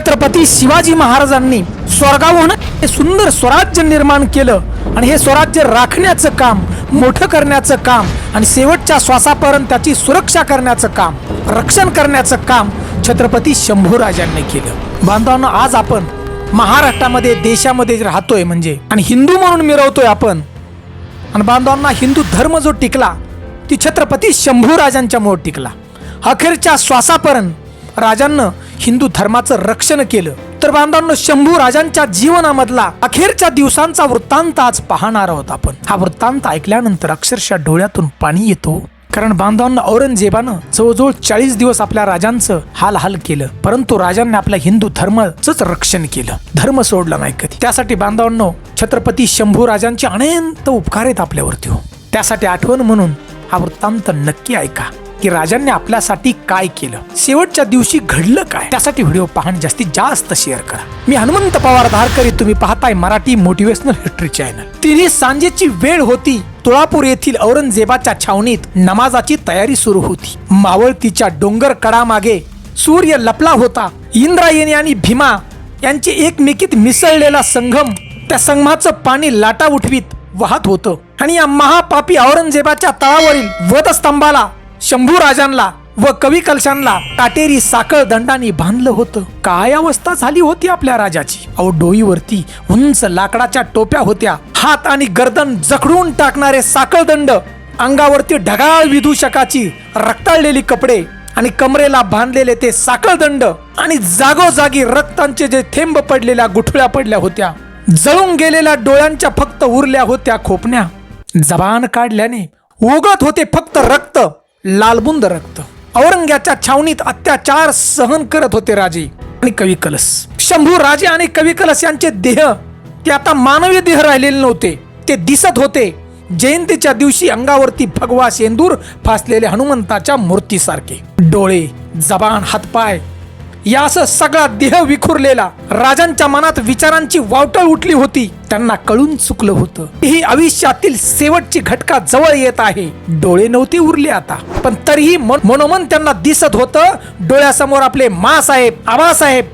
छत्रपती शिवाजी महाराजांनी स्वर्गाहून हे सुंदर स्वराज्य निर्माण केलं. आणि हे स्वराज्य राखण्याचं काम मोठं करण्याचं काम आणि शेवटच्या श्वासापर्यंत त्याची सुरक्षा करण्याचं काम रक्षण करण्याचं काम छत्रपती शंभूराजांनी केलं. बांधवांनो आज आपण महाराष्ट्रामध्ये देशामध्ये राहतोय म्हणजे आणि हिंदू म्हणून मिरवतोय आपण आणि बांधवांना हिंदू धर्म जो टिकला ती छत्रपती शंभूराजांच्यामुळे टिकला. अखेरच्या श्वासापर्यंत राजांनं हिंदू धर्माचं रक्षण केलं. तर बांधवांनो शंभू राजांच्या जीवनामधला अखेरच्या दिवसांचा वृत्तांत आज पाहणार आहोत आपण. हा वृत्तांत ऐकल्यानंतर अक्षरशः डोळ्यातून पाणी येतो. कारण बांधवांना औरंगजेबानं जवळजवळ चाळीस दिवस आपल्या राजांचं हाल हाल केलं. परंतु राजांनी आपल्या हिंदू धर्माचंच रक्षण केलं. धर्म सोडला नाही कधी. त्यासाठी बांधवांनो छत्रपती शंभू राजांचे अनंत उपकार आहेत आपल्यावरती हो. त्यासाठी आठवण म्हणून हा वृत्तांत नक्की ऐका. की राजांनी आपल्यासाठी काय केलं? शेवटच्या दिवशी घडलं काय? त्यासाठी व्हिडिओ पाहणं जास्तीत जास्त शेअर करा. मी हनुमंत पवार धारकरी तुम्ही पाहताय मराठी मोटिवेशनल हिस्ट्री चॅनल तिने सांजेची वेळ होती. तुळापूर येथील औरंगजेबाच्या छावणीत नमाजाची तयारी सुरू होती. मावळतीच्या डोंगर कडामागे सूर्य लपला होता. इंद्रायणी आणि भीमा यांचे एकमेकीत मिसळलेला संगम त्या संगमाचं पाणी लाटा उठवीत वाहत होतं. आणि या महापापी औरंगजेबाच्या तळावरील वधस्तंभाला शंभू राजांना व कवी कलशांना काटेरी साखळ दंडाने बांधलं होतं. काय अवस्था झाली होती आपल्या राजाची? अहो डोईवरती उंच लाकडाच्या टोप्या होत्या. हात आणि गर्दन जखडून टाकणारे साखळ दंड अंगावरती ढगाळ विदूषकाची रक्ताळलेली कपडे आणि कमरेला बांधलेले ते साखळ दंड आणि जागोजागी रक्तांचे जे थेंब पडलेल्या गुठळ्या पडल्या होत्या. जळून गेलेल्या डोळ्यांच्या फक्त उरल्या होत्या खोपण्या. जबान काढल्याने उगत होते फक्त रक्त. लालबुंद रक्त. औरंग्याच्या छावणीत अत्याचार सहन करत होते राजे आणि कवी कलस. शंभू राजे आणि कवी कलस यांचे देह ते आता मानवी देह राहिलेले नव्हते. ते दिसत होते. जयंतीच्या दिवशी अंगावरती भगवा सेंदूर फासलेले हनुमंताच्या मूर्तीसारखे. डोळे जबान हातपाय या असं सगळा देह विखुरलेला राजांच्या मनात विचारांची वावटळ उठली होती. त्यांना कळून चुकलं होतं. ही आयुष्यातील शेवटची घटका जवळ येत आहे. डोळे नव्हते उरले आता. पण तरीही मन- मनोमन त्यांना दिसत होतं. डोळ्यासमोर आपले मासाहेब आबासाहेब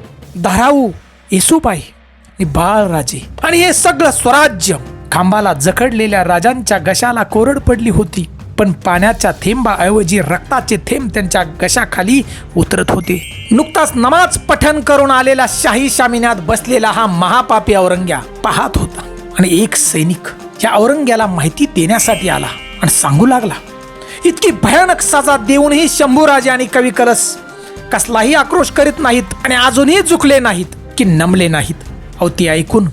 धाराऊ येसुबाई आणि बाळराजे. आणि हे सगळं स्वराज्य. खांबाला जखडलेल्या राजांच्या गशाला कोरड पडली होती. पण पाण्याच्या थेंबाऐवजी रक्ताचे थेंब त्यांच्या गशाखाली उतरत होते. नुकताच नमाज पठण करून आलेला शाही शामिनात बसलेला हा महापापी औरंग्या पाहत होता आणि एक सैनिक या औरंग्याला माहिती देण्यासाठी आला आणि सांगू लागला इतकी भयानक सजा देऊनही शंभूराजे आणि कवी कलस कसलाही आक्रोश करीत नाहीत आणि अजूनही झुकले नाहीत की नमले नाहीत. अहो ती ऐकून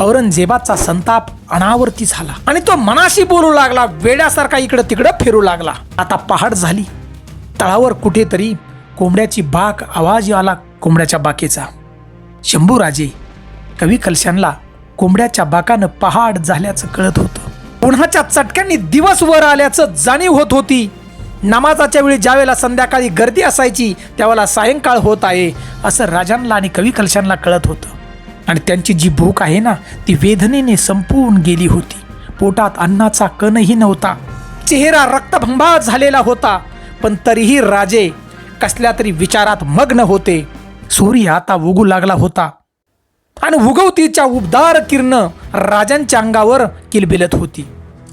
औरंगजेबाचा संताप अनावर्ती झाला आणि तो मनाशी बोलू लागला वेड्यासारखा इकडं तिकडं फिरू लागला. आता पहाट झाली. तळावर कुठेतरी कोंबड्याची बाक आवाज आला कोंबड्याच्या बाकेचा. शंभूराजे कवी कलशांना कोंबड्याच्या बाकानं पहाड झाल्याचं कळत होतं. उन्हाच्या चटक्यांनी दिवस वर आल्याचं जाणीव होत होती. नमाजाच्या वेळी ज्यावेळेला संध्याकाळी गर्दी असायची त्यावेळेला सायंकाळ होत आहे असं राजांना आणि कवी कलशांना कळत होतं. आणि त्यांची जी भूक आहे ना ती वेदनेने संपून गेली होती. पोटात अन्नाचा कणही नव्हता. चेहरा रक्तभंबाळ झालेला होता पण तरीही राजे कसल्या तरी विचारात मग्न होते. सूर्य आता उगू लागला होता. आणि उगवतीच्या उबदार किरण राजांच्या अंगावर किलबिलत होती.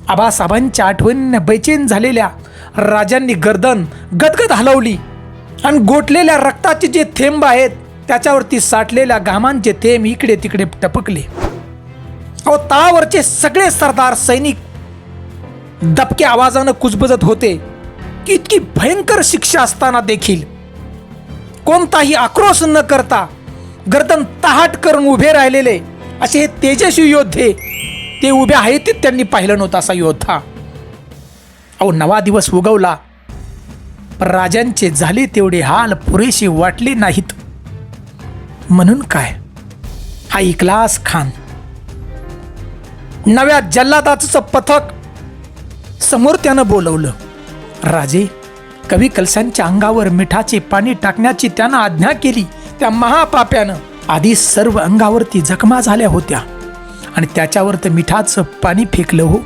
आबासाहेबांच्या आठवणीने बैचेन झालेल्या राजांनी गर्दन गदगद हलवली आणि गोठलेल्या रक्ताचे जे थेंब आहेत त्याच्यावरती साठलेल्या घामांचे थेंब इकडे तिकडे टपकले. अहो तळावरचे सगळे सरदार सैनिक दबक्या आवाजानं कुजबजत होते. की इतकी भयंकर शिक्षा असताना देखील. कोणताही आक्रोश न करता गर्दन तहाट करून उभे राहिलेले असे हे तेजस्वी योद्धे ते उभे आहेत त्यांनी पाहिलं नव्हतं असा योद्धा. अहो नवा दिवस उगवला. पण राजांचे झाले तेवढे हाल पुरेसे वाटले नाहीत. म्हणून काय? हा इकलास खान. नव्या जल्लादाचं पथक समोर त्यानं बोलवलं. राजे कवी कलशांच्या अंगावर मिठाचे पाणी टाकण्याची त्यानं आज्ञा केली. त्या महापाप्यानं आधी सर्व अंगावरती जखमा झाल्या होत्या. आणि त्याच्यावर तर मिठाचं पाणी फेकलं हो.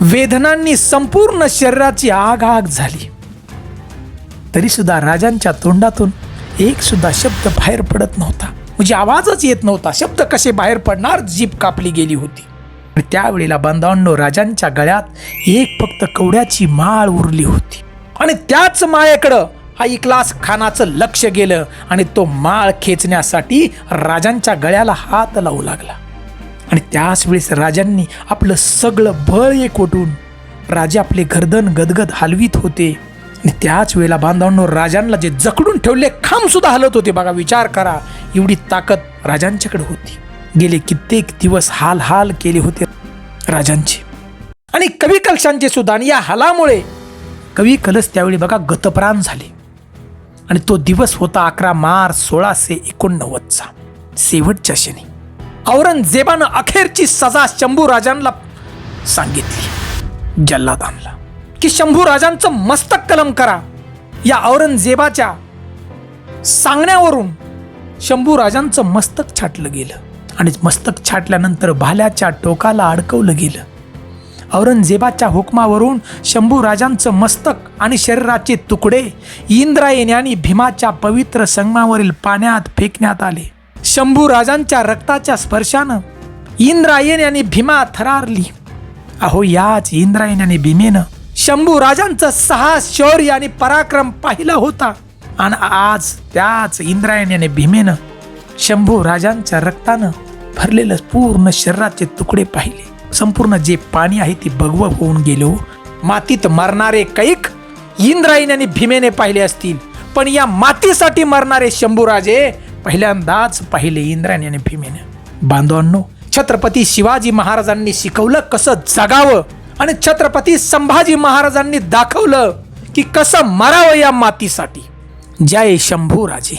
वेदनांनी संपूर्ण शरीराची आग आग झाली. तरी सुद्धा राजांच्या तोंडातून एक सुद्धा शब्द बाहेर पडत नव्हता. म्हणजे आवाजच येत नव्हता. शब्द कसे बाहेर पडणार? जीप कापली गेली होती. आणि त्यावेळेला बांधवांनो राजांच्या गळ्यात एक फक्त कवड्याची माळ उरली होती. आणि त्याच माळेकडं हा इकलास खानाचं लक्ष गेलं आणि तो माळ खेचण्यासाठी राजांच्या गळ्याला हात लावू लागला. आणि त्याच वेळेस राजांनी आपलं सगळं बळ एकवटून राजे आपले गर्दन गदगद हलवीत होते. आणि त्याच वेळेला बांधवांनो राजांना जे जखडून ठेवले खांब सुद्धा हलत होते. बघा विचार करा एवढी ताकद राजांच्याकडे होती. गेले कित्येक दिवस हाल हाल केले होते राजांचे. आणि कवी कलशांचे सुद्धा आणि या हालामुळे कवी कलश त्यावेळी बघा गतप्राण झाले. आणि तो दिवस होता अकरा मार्च सोळाशे एकोणनव्वदचा शेवटच्या शनी औरंगजेबानं अखेरची सजा शंभू राजांना सांगितली जल्लाद आणला की शंभू राजांचं मस्तक कलम करा. या औरंगजेबाच्या सांगण्यावरून शंभू राजांचं मस्तक छाटलं गेलं. आणि मस्तक छाटल्यानंतर भाल्याच्या टोकाला अडकवलं गेलं. औरंगजेबाच्या हुकमावरून शंभू राजांचं मस्तक आणि शरीराचे तुकडे इंद्रायणी आणि भीमाच्या पवित्र संगमावरील पाण्यात फेकण्यात आले. शंभू राजांच्या रक्ताच्या स्पर्शानं इंद्रायणी आणि भीमा थरारली. अहो याच इंद्रायणी आणि भीमेनं शंभू राजांचं सहा शौर्य आणि पराक्रम पाहिला होता. आणि आज त्याच इंद्रायण्याने भीमेनं शंभू राजांच्या रक्तानं भरलेलं पूर्ण शरीराचे तुकडे पाहिले. संपूर्ण जे पाणी आहे ते भगव होऊन गेलो. मातीत मरणारे कैक इंद्रायणी आणि भीमेने पाहिले असतील. पण या मातीसाठी मरणारे शंभूराजे पहिल्यांदाच पाहिले इंद्रायणी आणि भीमेने. बांधवांनो छत्रपती शिवाजी महाराजांनी शिकवलं कसं जगावं आणि छत्रपती संभाजी महाराजांनी दाखवलं की कसं मरावं या मातीसाठी. जय शंभू राजे